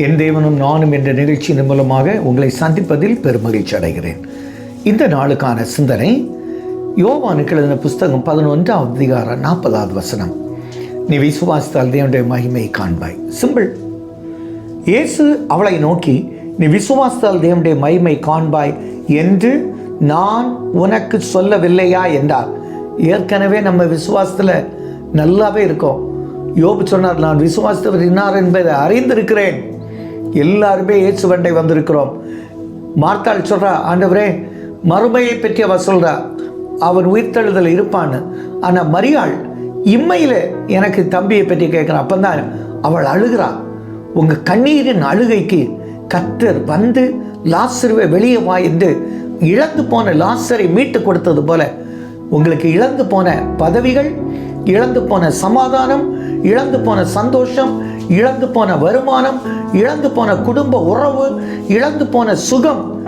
என் தேவனும் நானும் என்ற நிகழ்ச்சியின் மூலமாக உங்களை சந்திப்பதில் பெருமகிழ்ச்சி அடைகிறேன். இந்த நாளுக்கான சிந்தனை யோவானுக்கு எழுதின புஸ்தகம் பதினொன்றாம் அதிகாரம் நாற்பதாவது வசனம். நீ விசுவாசித்தால் தேவனுடைய மகிமை காண்பாய். சிம்பிள் இயேசு அவளை நோக்கி நீ விசுவாசித்தால் தேவனுடைய மகிமை காண்பாய் என்று நான் உனக்கு சொல்லவில்லையா? என்றார். ஏற்கனவே நம்ம விசுவாசத்தில் நல்லாவே இருக்கோம். யோபு சொன்னார் நான் விசுவாசத்தவர் இன்னார் என்பதை அறிந்திருக்கிறேன். எல்லாருமே இயேசு வண்டை வந்திருக்கிறோம். மார்த்தாள் சொல்றா ஆண்டவரே மறுமையை பற்றி அவ சொல்றா அவன் உயிர்த்தெழுதல் இருப்பான்னு. ஆனால் மரியாள் இம்மையில் எனக்கு தம்பியை பற்றி கேட்குறான். அப்போ தான் அவள் அழுகிறா. உங்கள் கண்ணீரின் அழுகைக்கு கத்தர் வந்து லாசருவை வெளியே வா என்று இழந்து போன லாசரை மீட்டு கொடுத்தது போல உங்களுக்கு இழந்து போன பதவிகள் இழந்து போன சமாதானம் இழந்து போன சந்தோஷம் இழந்து போன வருமானம் இழந்து போன குடும்ப உறவு இழந்து போன சுகம்.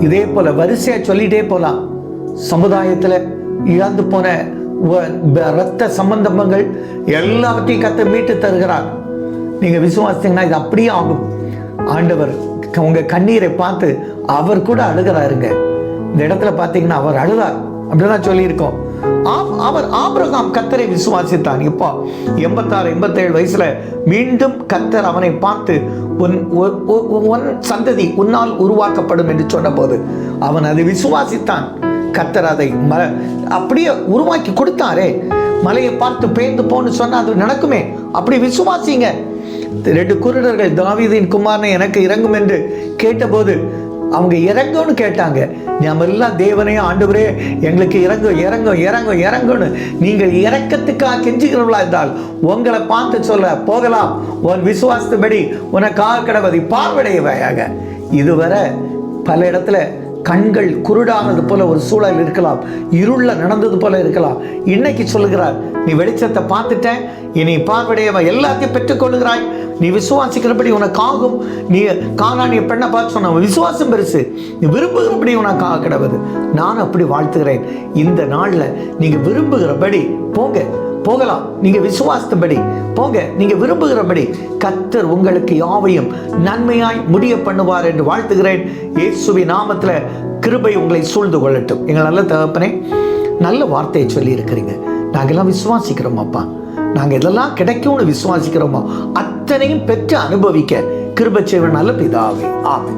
இதே போல வரிசையா சொல்லிட்டே போலாம். சமுதாயத்தில் இழந்து போன ரத்த சம்பந்தங்கள் எல்லாவற்றையும் கத்த மீட்டு தருகிறார். நீங்க விசுவாசிங்கன்னா இது அப்படியே ஆகும். ஆண்டவர் க- உங்க கண்ணீரை பார்த்து அவர் கூட அழுகிறாருங்க. இந்த இடத்துல பார்த்தீங்கன்னா அவர் அழுதார். அப்படிதான் சொல்லியிருக்கோம். அவர் ஆபிரகாம் கத்தரை விசுவாசித்தான். இப்போ எண்பத்தாறு எண்பத்தேழு வயசுல மீண்டும் கத்தர் அவனை பார்த்து உன் உன் சந்ததி உன்னால் உருவாக்கப்படும் என்று சொன்னபோது அவன் அதை விசுவாசித்தான். கத்தர் அதை ம அப்படியே உருவாக்கி கொடுத்தாரே. மலையை பார்த்து பேந்து போன்னு சொன்னா அது நடக்குமே. அப்படி விசுவாசிங்க. ரெண்டு குருடர்கள் தாவீதின் குமாரனை எனக்கு இறங்கும் என்று கேட்டபோது அவங்க இறங்கும்னு கேட்டாங்க. நம்ம எல்லாம் தேவனே ஆண்டவரே எங்களுக்கு இறங்கும் இறங்கும் இறங்கும் இறங்கும்னு நீங்கள் இறக்கத்துக்காக கெஞ்சுகிறவர்களா இருந்தால் உங்களை பார்த்து சொல்ல போகலாம். உன் விசுவாசத்துபடி உனக்காக கடவதை பார்வையடையவையாக இதுவரை பல இடத்துல கண்கள் குருடானது போல ஒரு சூழல் இருக்கலாம். இருள நடந்தது போல இருக்கலாம். இன்னைக்கு சொல்லுகிறார் நீ வெளிச்சத்தை பார்த்துட்ட இனி பார்வையவ எல்லாத்தையும் பெற்றுக்கொள்ளுகிறாய். நீ விசுவாசிக்கிறபடி உனக்கு ஆகும் நீ காணானிய பெண்ணை பார்த்து சொன்ன விசுவாசம் பெருசு. நீ விரும்புகிறபடி உனக்கு ஆக கிடவது. நான் அப்படி வாழ்த்துகிறேன். இந்த நாளில் நீங்க விரும்புகிறபடி போங்க. போகலாம். நீங்க விசுவாசத்தபடி போங்க. நீங்க விரும்புகிறபடி கத்தர் உங்களுக்கு யாவையும் நன்மையாய் முடிய பண்ணுவார் என்று வாழ்த்துகிறேன். இயேசுவி நாமத்துல கிருபை உங்களை சூழ்ந்து கொள்ளட்டும். எங்கள் நல்ல தகப்பனே நல்ல வார்த்தையை சொல்லி இருக்கிறீங்க நாங்கெல்லாம் விசுவாசிக்கிறோம் அப்பா. நாங்கள் இதெல்லாம் கிடைக்கும்னு விசுவாசிக்கிறோமோ அத்தனையும் பெற்று அனுபவிக்க கிருபை செய்வன் நல்ல பிதாவே. ஆமே